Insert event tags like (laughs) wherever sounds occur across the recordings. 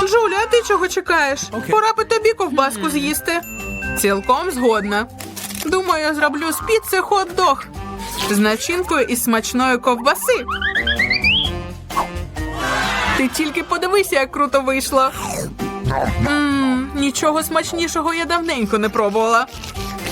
Джуля, а ти чого чекаєш? Пора би тобі ковбаску з'їсти. Цілком згодна. Думаю, я зроблю з піци хот-дог з начинкою із смачної ковбаси. Ти тільки подивися, як круто вийшло. Мм, нічого смачнішого я давненько не пробувала.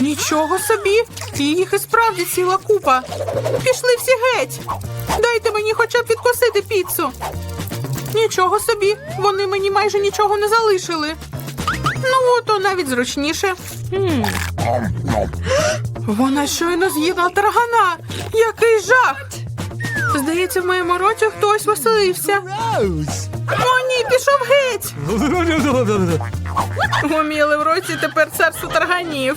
Нічого собі, їх і справді ціла купа. Пішли всі геть. Дайте мені хоча б відкусити піцу. Нічого собі, вони мені майже нічого не залишили. Ну, то навіть зручніше. Вона щойно з'їла таргана. Який жах! Здається, в моєму роті хтось веселився. О, ні, пішов геть. (laughs) Гуміли в році тепер царство тарганів.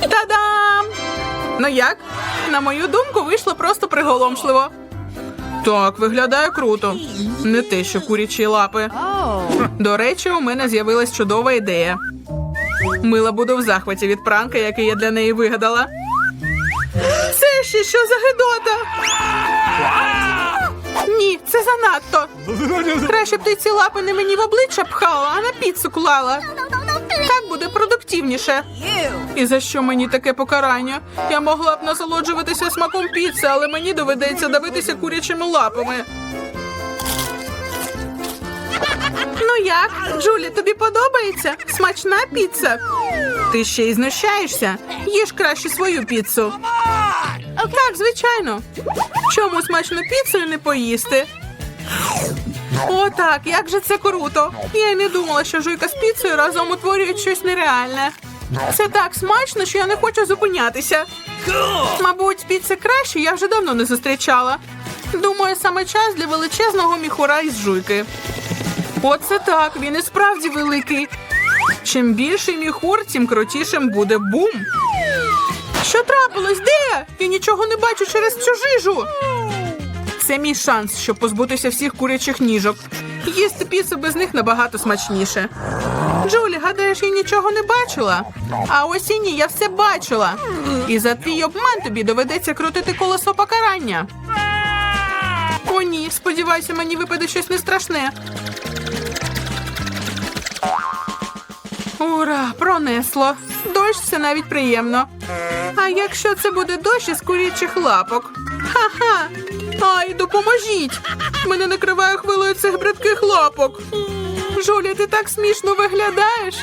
Та-дам! Ну як? На мою думку, вийшло просто приголомшливо. Так, виглядає круто. Не те, що курячі лапи. До речі, у мене з'явилась чудова ідея. Мила буду в захваті від пранка, який я для неї вигадала. Це ще що за гидота? Це занадто. Краще б ти ці лапи не мені в обличчя пхала, а на піцу клала. Так буде продуктивніше. І за що мені таке покарання? Я могла б насолоджуватися смаком піци, але мені доведеться давитися курячими лапами. Ну як, Джулі, тобі подобається? Смачна піца? Ти ще й знущаєшся? Їж краще свою піцу. Так, звичайно. Чому смачну піцу не поїсти? О, так, як же це круто. Я й не думала, що жуйка з піцею разом утворюють щось нереальне. Це так смачно, що я не хочу зупинятися. Мабуть, піци краще я вже давно не зустрічала. Думаю, саме час для величезного міхура із жуйки. Оце так, він і справді великий. Чим більший міхур, тим крутішим буде бум. Що трапилось? Де? Я нічого не бачу через цю жижу. Це мій шанс, щоб позбутися всіх курячих ніжок. Їсти піцу без них набагато смачніше. Джулі, гадаєш, я нічого не бачила. А ось і ні, я все бачила. І за твій обман тобі доведеться крутити колесо покарання. О, ні, сподіваюся, мені випаде щось не страшне. Ура, пронесло. Дощ це навіть приємно. А якщо це буде дощ із курячих лапок? Ха-ха! Ай, допоможіть! Мене накриває хвилою цих бридких лапок. Жуля, ти так смішно виглядаєш.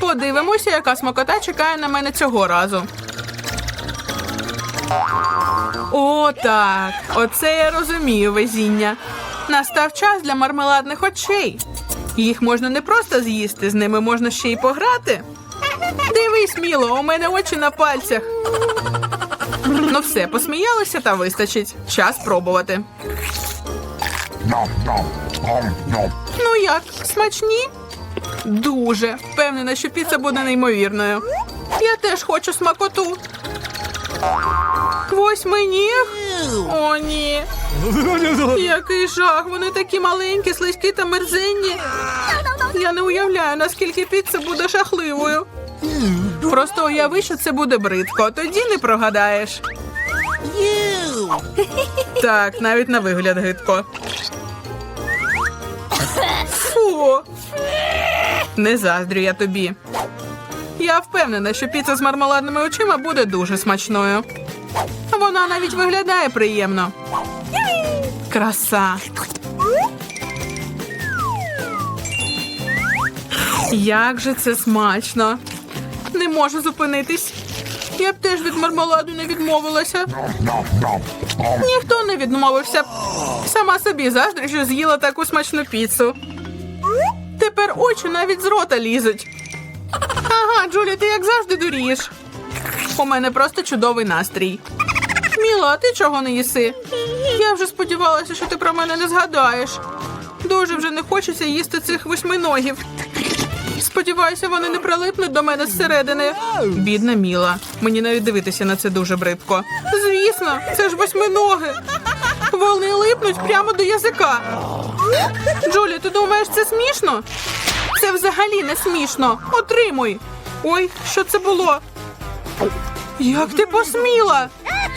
Подивимося, яка смакота чекає на мене цього разу. О, так. Оце я розумію везіння. Настав час для мармеладних очей. Їх можна не просто з'їсти, з ними можна ще й пограти. Дивись, міло, у мене очі на пальцях. Ну все, посміялися та вистачить. Час пробувати. Ну як, смачні? Дуже. Впевнена, що піца буде неймовірною. Я теж хочу смакоту. Восьминіг? О, ні. Який жах, вони такі маленькі, слизькі та мерзенні. Я не уявляю, наскільки піца буде жахливою. Просто уяви, що це буде бридко, тоді не прогадаєш. Так, навіть на вигляд гидко. Фу. Не заздрю я тобі. Я впевнена, що піца з мармеладними очима буде дуже смачною. Вона навіть виглядає приємно. Краса. Як же це смачно. Не можу зупинитись. Я б теж від мармеладу не відмовилася. Ніхто не відмовився. Сама собі заздрю, що з'їла таку смачну піцу. Тепер очі навіть з рота лізуть. Ага, Джулі, ти як завжди дурієш. У мене просто чудовий настрій. Міла, а ти чого не їси? Я вже сподівалася, що ти про мене не згадаєш. Дуже вже не хочеться їсти цих восьминогів. Сподіваюся, вони не прилипнуть до мене зсередини. Бідна Міла. Мені навіть дивитися на це дуже бридко. Звісно, це ж восьминоги. Вони липнуть прямо до язика. Джулі, ти думаєш, це смішно? Це взагалі не смішно. Отримуй. Ой, що це було? Як ти посміла?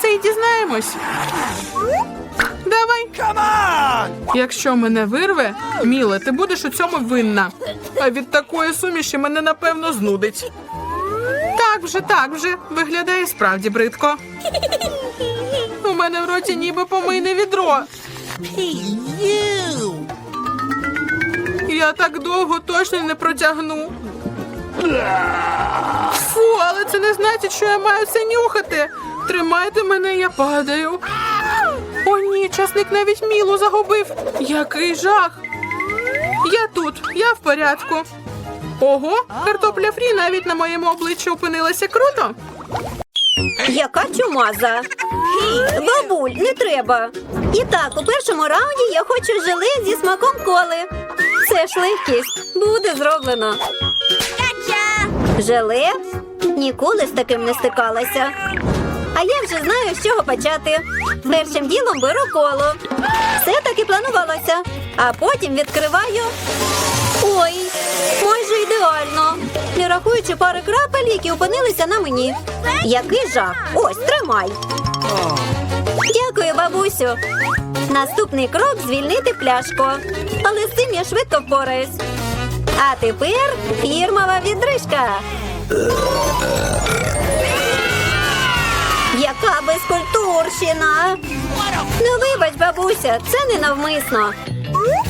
Це і дізнаємось. Давай. Якщо мене вирве, Міле, ти будеш у цьому винна. А від такої суміші мене напевно знудить. Так вже, так вже. Виглядає справді бридко. У мене в роті ніби помийне відро. Я так довго точно не протягну. Фу, але це не значить, що я маю це нюхати. Тримайте мене, я падаю. О, ні, часник навіть мілу загубив. Який жах. Я тут, я в порядку. Ого, картопля фрі навіть на моєму обличчі опинилася круто. Яка чумаза? Бабуль, не треба. І так, у першому раунді я хочу желе зі смаком коли. Це ж легкість. Буде зроблено. Желе? Ніколи з таким не стикалася. А я вже знаю, з чого почати. Першим ділом беру коло. Все так і планувалося. А потім відкриваю. Ой, майже ідеально. Не рахуючи пари крапель, які опинилися на мені. Який жах! Ось, тримай. Дякую, бабусю. Наступний крок звільнити пляшку. Але з цим я швидко впораюсь. А тепер фірмова відрижка. Яка безкультурщина. Ну, вибач, бабуся, це не навмисно.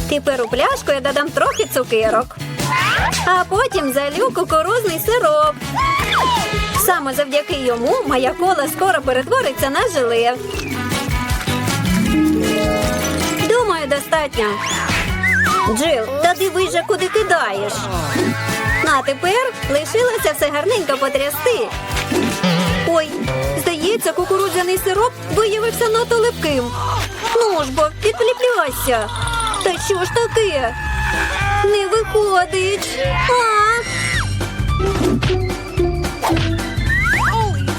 Тепер у пляшку я додам трохи цукерок. А потім залю кукурузний сироп. Саме завдяки йому моя кола скоро перетвориться на желе. Думаю, достатньо. Джил, та дивись же, куди кидаєш. Ну, а тепер лишилося все гарненько потрясти. Ой, здається, кукурудзяний сироп виявився надто липким. Ну ж бо, підліпляйся. Та що ж таке? Не виходить. А!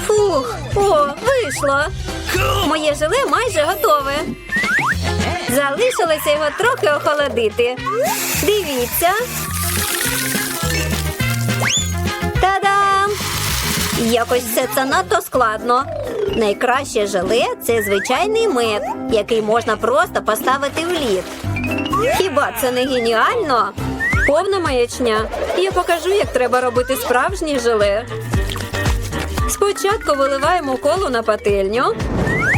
Фух, о, вийшло. Моє желе майже готове. Залишилося його трохи охолодити. Дивіться. Та-дам! Якось все це надто складно. Найкраще желе це звичайний мед, який можна просто поставити в лід. Хіба це не геніально? Повна маячня. Я покажу, як треба робити справжнє желе. Спочатку виливаємо колу на пательню,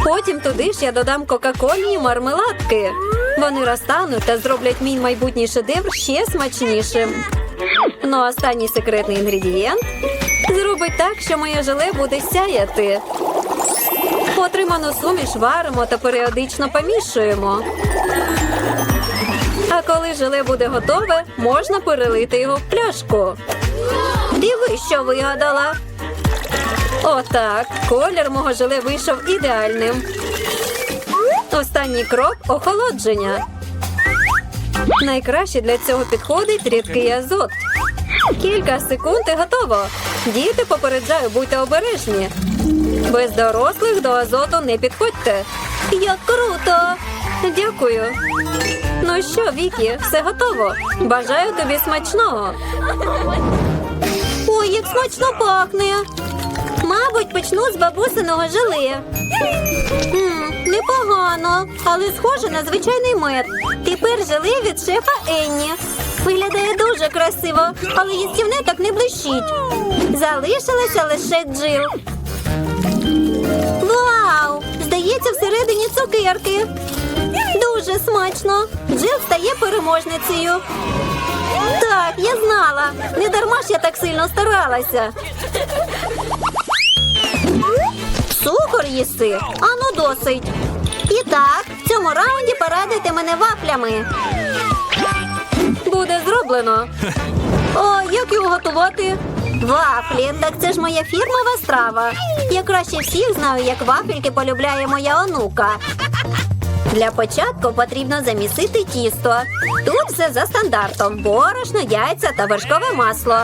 потім туди ж я додам кока-колі і мармеладки. Вони розтануть та зроблять мій майбутній шедевр ще смачнішим. Ну а останній секретний інгредієнт зробить так, що моє желе буде сяяти. Отриману суміш варимо та періодично помішуємо. А коли желе буде готове, можна перелити його в пляшку. Диви, що вигадала. Отак. Колір мого желе вийшов ідеальним. Останній крок охолодження. Найкраще для цього підходить рідкий азот. Кілька секунд і готово. Діти попереджаю, будьте обережні. Без дорослих до азоту не підходьте. Як круто! Дякую. Ну що, Вікі, все готово. Бажаю тобі смачного. Ой, як смачно пахне. Мабуть, почну з бабусиного желе. Непогано, але схоже на звичайний мед. Тепер желе від шефа Енні. Виглядає дуже красиво, але їстівне так не блищить. Залишилася лише джил. Вау! Здається, всередині цукерки. Дуже смачно. Джил стає переможницею. Так, я знала. Не дарма ж я так сильно старалася. Цукор їси? Ану досить. І так, в цьому раунді порадуйте мене вафлями. Зроблено. О, як його готувати? Вафлі, так це ж моя фірмова страва. Я краще всіх знаю, як вафельки полюбляє моя онука. Для початку потрібно замісити тісто. Тут все за стандартом: борошно, яйця та вершкове масло.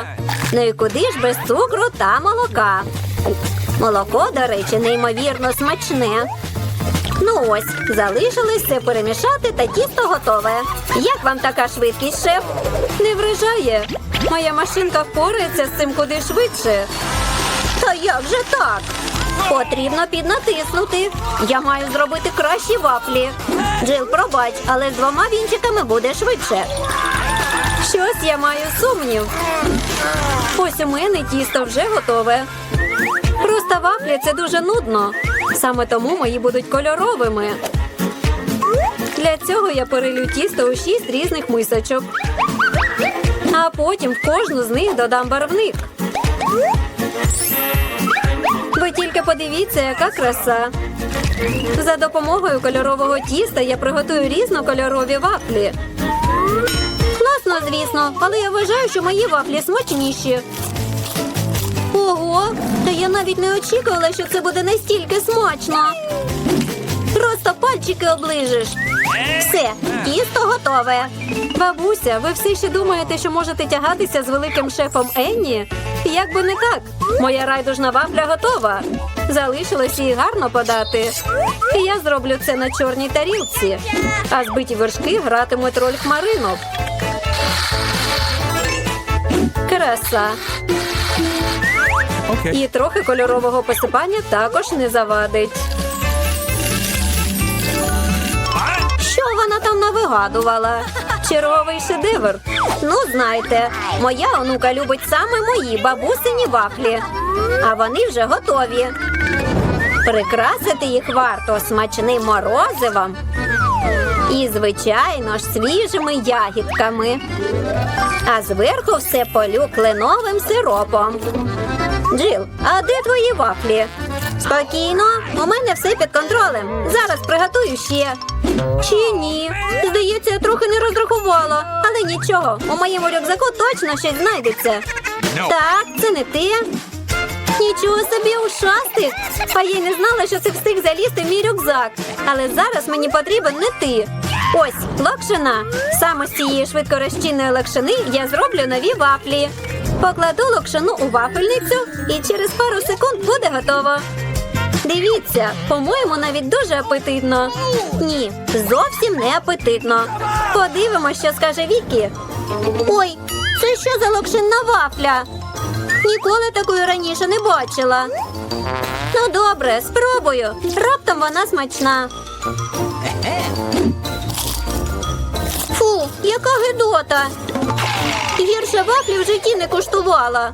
Ну і куди ж без цукру та молока? Молоко, до речі, неймовірно смачне. Ну ось, залишилось все перемішати та тісто готове. Як вам така швидкість, шеф? Не вражає. Моя машинка впорається з цим куди швидше. Та як же так? Потрібно піднатиснути. Я маю зробити кращі вафлі. Джил, пробач, але з двома вінчиками буде швидше. Щось я маю сумнів. Ось у мене тісто вже готове. Просто вафлі це дуже нудно. Саме тому мої будуть кольоровими. Для цього я перелю тісто у шість різних мисочок. А потім в кожну з них додам барвник. Ви тільки подивіться, яка краса. За допомогою кольорового тіста я приготую різнокольорові вафлі. Класно, звісно, але я вважаю, що мої вафлі смачніші. Ого, та я навіть не очікувала, що це буде настільки смачно. Просто пальчики оближиш. Все, тісто готове. Бабуся, ви все ще думаєте, що можете тягатися з великим шефом Енні? Як би не так, моя райдужна вафля готова. Залишилось її гарно подати. І я зроблю це на чорній тарілці, а збиті вершки гратимуть роль хмаринок. Краса. І трохи кольорового посипання також не завадить. Вона? Черговий шедевр. Ну, знаєте, моя онука любить саме мої бабусині вафлі. А вони вже готові. Прикрасити їх варто смачним морозивом. І, звичайно ж, свіжими ягідками. А зверху все полю кленовим сиропом. Джил, а де твої вафлі? Спокійно, у мене все під контролем. Зараз приготую ще. Чи ні? Здається, я трохи не розрахувала. Але нічого, у моєму рюкзаку точно щось знайдеться. Так, це не ти. Нічого собі ушастик. А я не знала, що ти встиг залізти в мій рюкзак. Але зараз мені потрібен не ти. Ось, локшина. Саме з цієї швидкорозчинної локшини я зроблю нові вафлі. Покладу локшину у вафельницю і через пару секунд буде готово. Дивіться, по-моєму, навіть дуже апетитно. Ні, зовсім не апетитно. Подивимось, що скаже Вікі. Ой, це що за локшинна вафля? Ніколи такої раніше не бачила. Ну, добре, спробую. Раптом вона смачна. Фу, яка гидота. Гірше вафлі в житті не куштувала.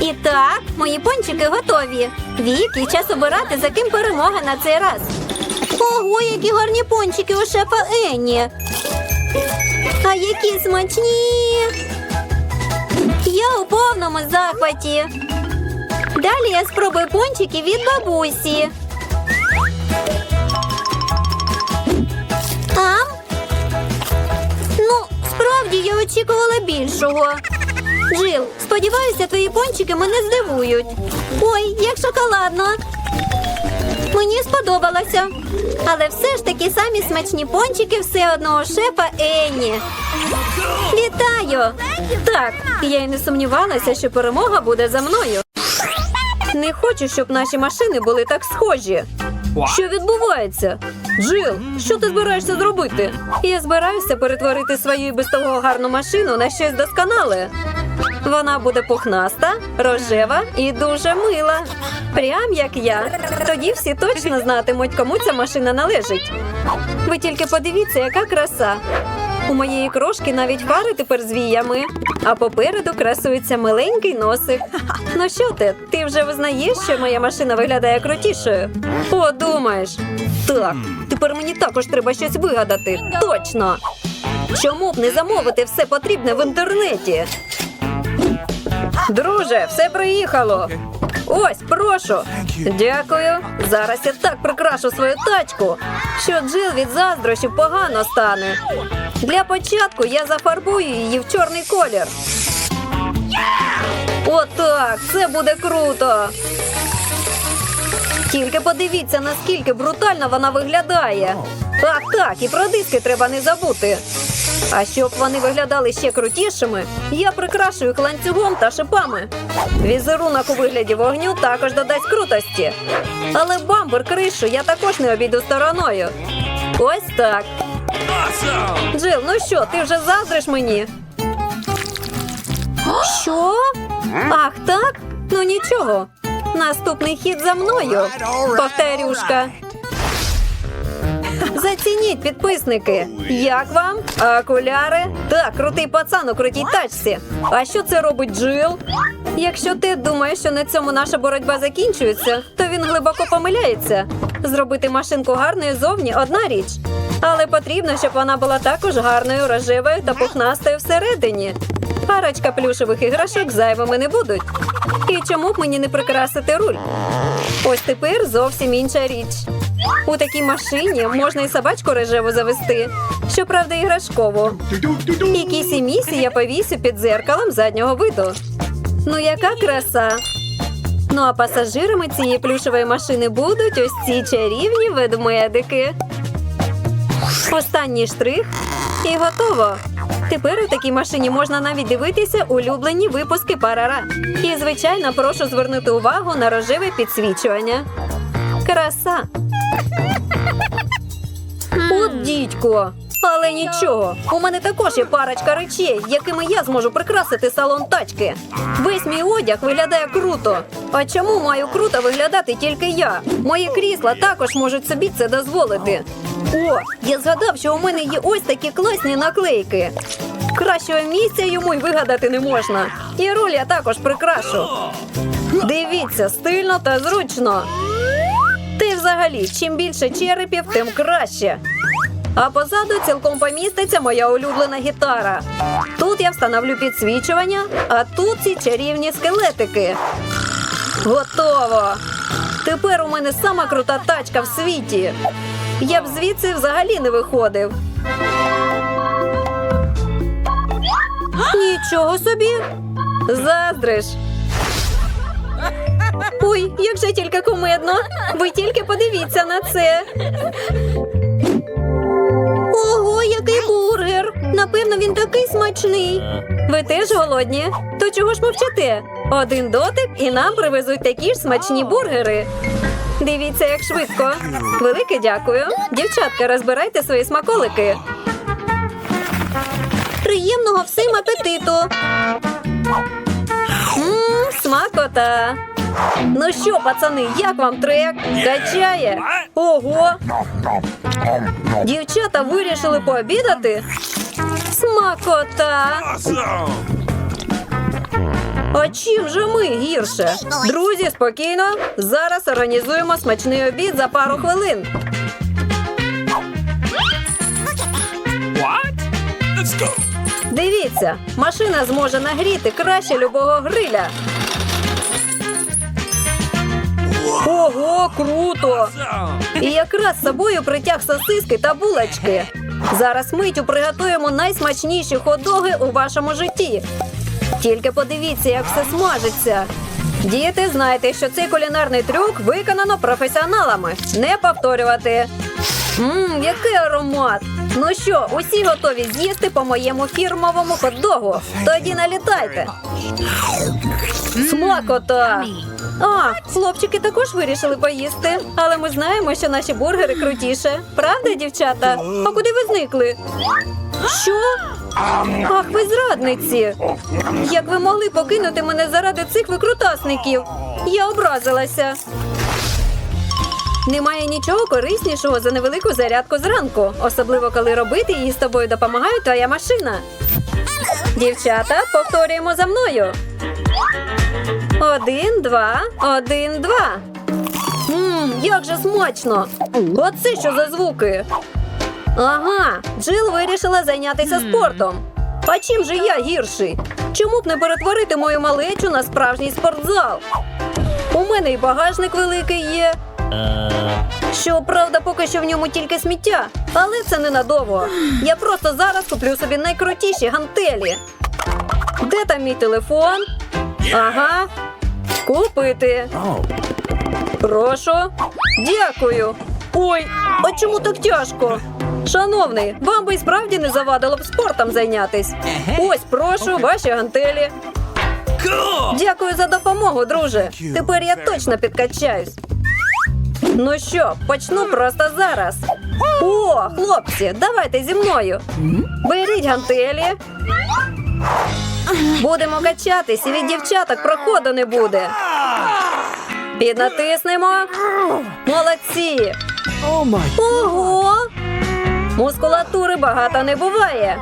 І так, мої пончики готові. Віки, час обирати, за ким перемога на цей раз. Ого, які гарні пончики у шефа Енні. А які смачні. Я у повному захваті. Далі я спробую пончики від бабусі. Ам? Ну, справді я очікувала більшого. Джил, сподіваюся, твої пончики мене здивують. Ой, як шоколадно. Мені сподобалося. Але все ж таки самі смачні пончики все одного шефа Енні. Вітаю! Так, я й не сумнівалася, що перемога буде за мною. Не хочу, щоб наші машини були так схожі. Що відбувається? Джил, що ти збираєшся зробити? Я збираюся перетворити свою і без того гарну машину на щось досконале. Вона буде пухнаста, рожева і дуже мила. Прям як я. Тоді всі точно знатимуть, кому ця машина належить. Ви тільки подивіться, яка краса. У моєї крошки навіть фари тепер з віями, а попереду красується миленький носик. Ну що ти? Ти вже визнаєш, що моя машина виглядає крутішою? О, думаєш? Так, тепер мені також треба щось вигадати. Точно. Чому б не замовити все потрібне в інтернеті? Друже, все приїхало. Ось, прошу. Дякую. Зараз я так прикрашу свою тачку, що Джил від заздрощів погано стане. Для початку я зафарбую її в чорний колір. Отак, це буде круто. Тільки подивіться, наскільки брутально вона виглядає. Ах, так, і про диски треба не забути. А щоб вони виглядали ще крутішими, я прикрашу їх ланцюгом та шипами. Візерунок у вигляді вогню також додасть крутості. Але бампер кришу я також не обійду стороною. Ось так. Джил, ну що, ти вже заздриш мені? Що? Ах, так? Ну нічого. Наступний хід за мною. Повторюшка. Зацініть, підписники. Як вам? Окуляри? Так, крутий пацан у крутій тачці. А що це робить Джил? Якщо ти думаєш, що на цьому наша боротьба закінчується, то він глибоко помиляється. Зробити машинку гарною зовні одна річ. Але потрібно, щоб вона була також гарною, рожевою та пухнастою всередині. Парочка плюшевих іграшок зайвими не будуть. І чому б мені не прикрасити руль? Ось тепер зовсім інша річ. У такій машині можна і собачку рожеву завести, щоправда, іграшкову. І кісі місі я повісю під дзеркалом заднього виду. Ну, яка краса! Ну а пасажирами цієї плюшевої машини будуть ось ці чарівні ведмедики. Останній штрих і готово. Тепер у такій машині можна навіть дивитися улюблені випуски парара. І, звичайно, прошу звернути увагу на рожеве підсвічування. Краса. От дідько. Але нічого, у мене також є парочка речей, якими я зможу прикрасити салон тачки. Весь мій одяг виглядає круто. А чому маю круто виглядати тільки я? Мої крісла також можуть собі це дозволити. О, я згадав, що у мене є ось такі класні наклейки. Кращого місця йому й вигадати не можна. І руль я також прикрашу. Дивіться, стильно та зручно. Й взагалі, чим більше черепів, тим краще. А позаду цілком поміститься моя улюблена гітара. Тут я встановлю підсвічування, а тут ці чарівні скелетики. Готово! Тепер у мене сама крута тачка в світі. Я б звідси взагалі не виходив. Нічого собі. Заздриш. Ой, як же тільки кумедно. Ви тільки подивіться на це. Ого, який бургер! Напевно, він такий смачний. Ви теж голодні? То чого ж мовчите? Один дотик і нам привезуть такі ж смачні бургери. Дивіться, як швидко. Велике дякую. Дівчатка, розбирайте свої смаколики. Приємного всім апетиту. Смакота. Ну що, пацани, як вам трек? Качає? Ого! Дівчата вирішили пообідати? Смакота! А чим же ми гірше? Друзі, спокійно. Зараз організуємо смачний обід за пару хвилин. Дивіться, машина зможе нагріти краще любого гриля. Ого, круто! І якраз з собою притяг сосиски та булочки. Зараз миттю приготуємо найсмачніші ходоги у вашому житті. Тільки подивіться, як все смажиться. Діти, знайте, що цей кулінарний трюк виконано професіоналами. Не повторювати. Мм, який аромат! Ну що, усі готові з'їсти по моєму фірмовому хот-догу? Тоді налітайте. Смакота! А, хлопчики також вирішили поїсти, але ми знаємо, що наші бургери крутіше. Правда, дівчата? А куди ви зникли? Що? Ах, ви зрадниці! Як ви могли покинути мене заради цих викрутасників? Я образилася. Немає нічого кориснішого за невелику зарядку зранку, особливо коли робити її з тобою допомагає твоя машина. Дівчата, повторюємо за мною. Один, два, один, два. Мм, як же смачно! Оце що за звуки? Ага, Джил вирішила зайнятися спортом. А чим же я гірший? Чому б не перетворити мою малечу на справжній спортзал? У мене і багажник великий є. Щоправда, поки що в ньому тільки сміття, але це ненадовго. Я просто зараз куплю собі найкрутіші гантелі. Де там мій телефон? Ага. Купити. Прошу. Дякую. Ой, а чому так тяжко? Шановний, вам би й справді не завадило б спортом зайнятись. Ось, прошу, ваші гантелі. Дякую за допомогу, друже. Тепер я точно підкачаюсь. Ну що, почну просто зараз. О, хлопці, давайте зі мною. Беріть гантелі. Будемо качатись, і від дівчаток проходу не буде. Піднатиснемо. Молодці. Ого! Мускулатури багато не буває.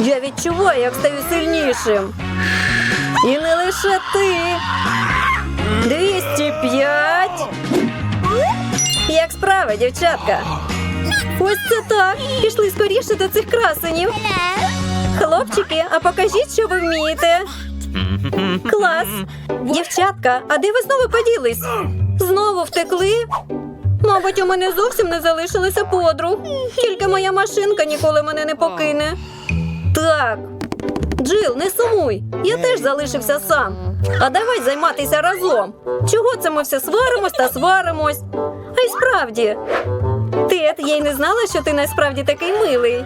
Я відчуваю, як стаю сильнішим. І не лише ти. 205. Як справи, дівчатка? Ось це так. Пішли скоріше до цих красенів. Хлопчики, а покажіть, що ви вмієте. Клас. Дівчатка, а де ви знову поділись? Знову втекли? Мабуть, у мене зовсім не залишилося подруг. Тільки моя машинка ніколи мене не покине. Так. Джил, не сумуй. Я теж залишився сам. А давай займатися разом. Чого це ми все сваримось та сваримось? А й справді. Тед, я й не знала, що ти насправді такий милий.